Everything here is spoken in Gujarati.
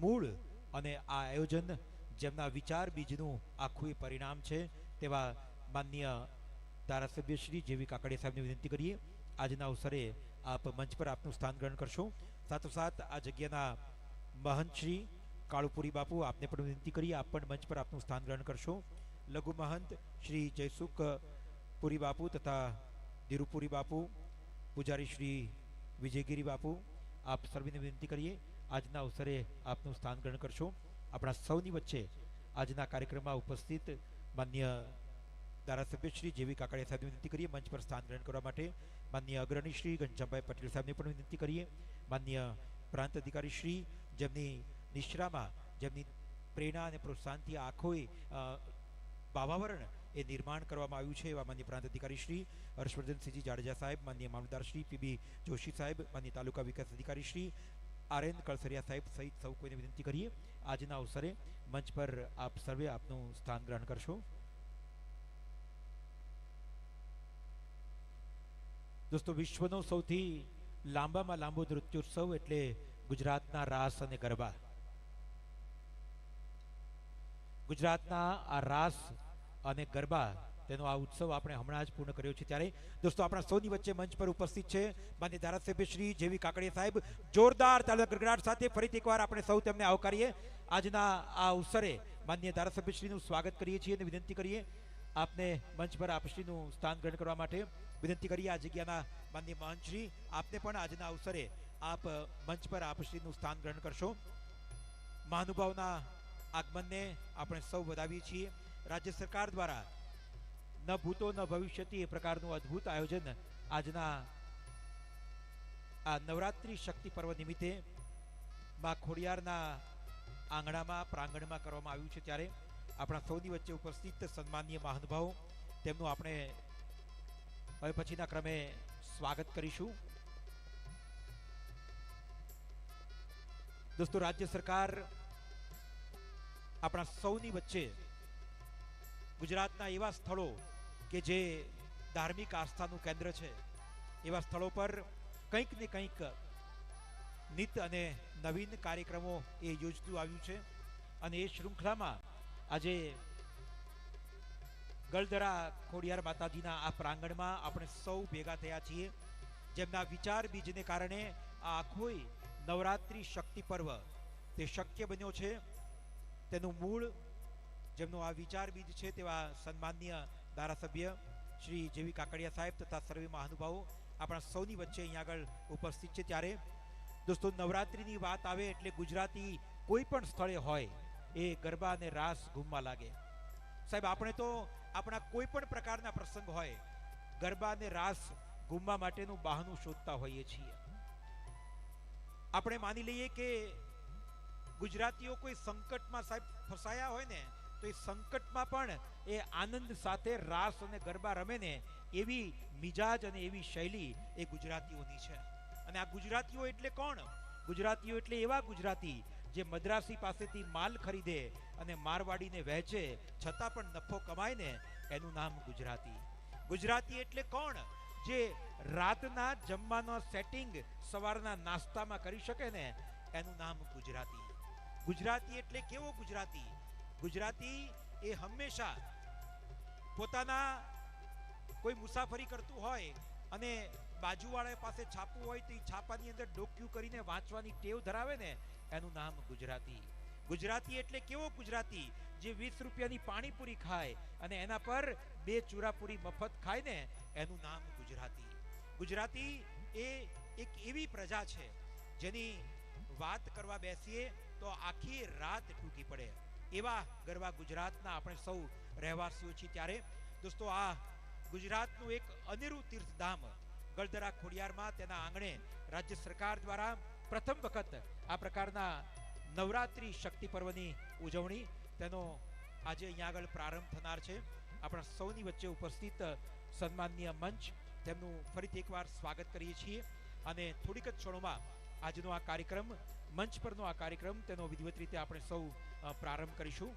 મૂળ અને આ આયોજન જેમના વિચાર બીજનું આખું પરિણામ છે તેવા માન્ય ધારાસભ્ય શ્રી જેવી કાકડિયા સાહેબને વિનંતી કરીએ. આજના અવસરે આપ મંચ પર આપનું સ્થાન ગ્રહણ કરશો. સાથોસાથ આ જગ્યાના મહંત શ્રી કાળુપુરી બાપુ આપને પણ વિનંતી કરીએ, આપ પણ મંચ પર આપનું સ્થાન ગ્રહણ કરશો. લઘુ મહંત શ્રી જયસુખ પુરી બાપુ તથા ધીરુપુરી બાપુ, પૂજારી શ્રી વિજયગીરી બાપુ, આપ સર્વેને વિનંતી કરીએ. આજના અવસરે આપનું સ્થાન ગ્રહણ કરશો. આપણા સૌની વચ્ચે આજના કાર્યક્રમમાં ઉપસ્થિત માન્ય ધારાસભ્ય શ્રી જેવી કાકડિયા સાહેબની વિનંતી કરીએ, મંચ પર સ્થાન ગ્રહણ કરવા માટે. માન્ય અગ્રણી શ્રી ઘનશ્યામભાઈ પટેલ સાહેબને પણ વિનંતી કરીએ. માન્ય પ્રાંત અધિકારી શ્રી, જેમની નિશ્રામાં જેમની પ્રેરણા અને પ્રોત્સાહનથી આખો વાવાવરણ એ નિર્માણ કરવામાં આવ્યું છે એવા માન્ય પ્રાંત અધિકારી શ્રી, હર્ષવર્ધનસિંહજી જાડેજા સાહેબ, માન્ય મામલતદાર શ્રી પીબી જોશી સાહેબ, માન્ય તાલુકા વિકાસ અધિકારી શ્રી આર એન કળસરિયા સાહેબ સહિત સૌ કોઈને વિનંતી કરીએ. આજના અવસરે મંચ પર આપ સર્વે આપનું સ્થાન ગ્રહણ કરશો. દોસ્તો, વિશ્વનો સૌથી લાંબામાં લાંબો નૃત્યોત્સવ એટલે ગુજરાતના રાસ અને ગરબા. ગુજરાતના આ રાસ અને ગરબા તેનો આ ઉત્સવ આપણે હમણાં જ પૂર્ણ કર્યો છે ત્યારે. દોસ્તો, આપણા સૌની વચ્ચે મંચ પર ઉપસ્થિત છે માન્ય ધારાસભ્ય શ્રી જેવી કાકડિયા સાહેબ. જોરદાર તાળીઓના ગડગડાટ સાથે ફરીથી એકવાર આપણે સૌ તેમને આવકારીએ. આજના આ અવસરે માન્ય ધારાસભ્ય શ્રીનું સ્વાગત કરીએ છીએ અને વિનંતી કરીએ આપને મંચ પર આપશ્રીનું સ્થાન ગ્રહણ કરવા માટે. વિનંતી કરીએ આ જગ્યાના માન્ય મહંતશ્રી આપને પણ આજના અવસરે આપ મંચ પર આપશ્રીનું સ્થાન ગ્રહણ કરશો. મહાનુભાવના આગમનને આપણે સૌ વધાવીએ છીએ. રાજ્ય સરકાર દ્વારા ન ભૂતો, ન ભવિષ્યથી એ પ્રકારનું અદ્ભુત આયોજન આજના આ નવરાત્રિ શક્તિ પર્વ નિમિત્તે માં ખોડિયારના આંગણામાં, પ્રાંગણમાં કરવામાં આવ્યું છે ત્યારે આપણા સૌની વચ્ચે ઉપસ્થિત સન્માનીય મહાનુભાવો, તેમનું આપણે હવે પછીના ક્રમે સ્વાગત કરીશું. દોસ્તો, રાજ્ય સરકાર આપણા સૌની વચ્ચે ગુજરાતના એવા સ્થળો કે જે ધાર્મિક આસ્થાનું કેન્દ્ર છે, એવા સ્થળો પર કંઈક ને કંઈક નિત અને નવીન કાર્યક્રમો એ યોજતું આવ્યું છે. અને એ શૃંખલામાં આજે ગલદરા ખોડિયાર માતાજીના આ પ્રાંગણમાં આપણે સૌ ભેગા થયા છીએ. જેમના વિચાર બીજને કારણે આ આખોય નવરાત્રિ શક્તિ પર્વ તે શક્ય બન્યો છે. તેનું મૂળ, જેમનો આ વિચાર બીજ છે, તેવા સન્માનીય ધારાસભ્ય શ્રી જેવી કાકડિયા સાહેબ તથા સર્વે મહાનુભાવો આપણા સૌની વચ્ચે અહીંયા આગળ ઉપસ્થિત છે. ત્યારે દોસ્તો, નવરાત્રિની વાત આવે એટલે ગુજરાતી કોઈ પણ સ્થળે હોય એ ગરબા અને રાસ ઘૂમવા લાગે. સાહેબ, આપણે તો આપણા કોઈ પણ પ્રકારના પ્રસંગ હોય, ગરબા અને રાસ ઘૂમવા માટેનું બહાનું શોધતા હોઈએ છીએ. આપણે માની લઈએ કે ગુજરાતીઓ કોઈ સંકટમાં સાહેબ ફસાયા હોય ને તો એ સંકટમાં પણ એ આનંદ સાથે રાસ અને ગરબા રમે ને એવી મિજાજ અને એવી શૈલી એ ગુજરાતીઓની છે. અને આ ગુજરાતીઓ એટલે કોણ? ગુજરાતીઓ એટલે એવા ગુજરાતી જે મદ્રાસી પાસેથી માલ ખરીદે અને મારવાડીને વહેંચે, છતાં પણ નફો કમાય ને એનું નામ ગુજરાતી. ગુજરાતી એટલે કોણ? જે રાતના જમવાનો સેટિંગ સવારના નાસ્તામાં કરી શકે ને, એનું નામ ગુજરાતી. ગુજરાતી એટલે કેવો ગુજરાતી? ગુજરાતી એ હંમેશા પોતાના કોઈ મુસાફરી કરતું હોય અને બાજુવાળા પાસે છાપવું હોય તો એ છાપાની અંદર ડોક્યું કરીને વાંચવાની ટેવ ધરાવે ને, એનું નામ ગુજરાતી. ગુજરાતી એટલે કેવો ગુજરાતી? જે વીસ રૂપિયાની પાણીપુરી ખાય અને એના પર બે ચૂરાપુરી મફત ખાય ને, એનું નામ ગુજરાતી. ગુજરાતી એ એક એવી પ્રજા છે જેની વાત કરવા બેસીએ તો આખી રાત ટૂંકી પડે. એવા ગરબા ગુજરાતના આપણે સૌ રહેવાસીઓ છીએ ત્યારે. દોસ્તો, આ ગુજરાતનું એક અનેરું તીર્થધામ ગળદરા ખોડિયારમાં તેના આંગણે રાજ્ય સરકાર દ્વારા પ્રથમ વખત આ પ્રકારના નવરાત્રિ શક્તિ પર્વની ઉજવણી તેનો આજે અહીંયા આગળ પ્રારંભ થનાર છે. આપણા સૌની વચ્ચે ઉપસ્થિત સન્માનનીય મંચ તેમનું ફરીથી એકવાર સ્વાગત કરીએ છીએ. અને થોડીક જ ક્ષણોમાં આજનો આ કાર્યક્રમ મંચ પરનો આ કાર્યક્રમ તેનો વિધિવત રીતે આપણે સૌ પ્રારંભ કરીશું.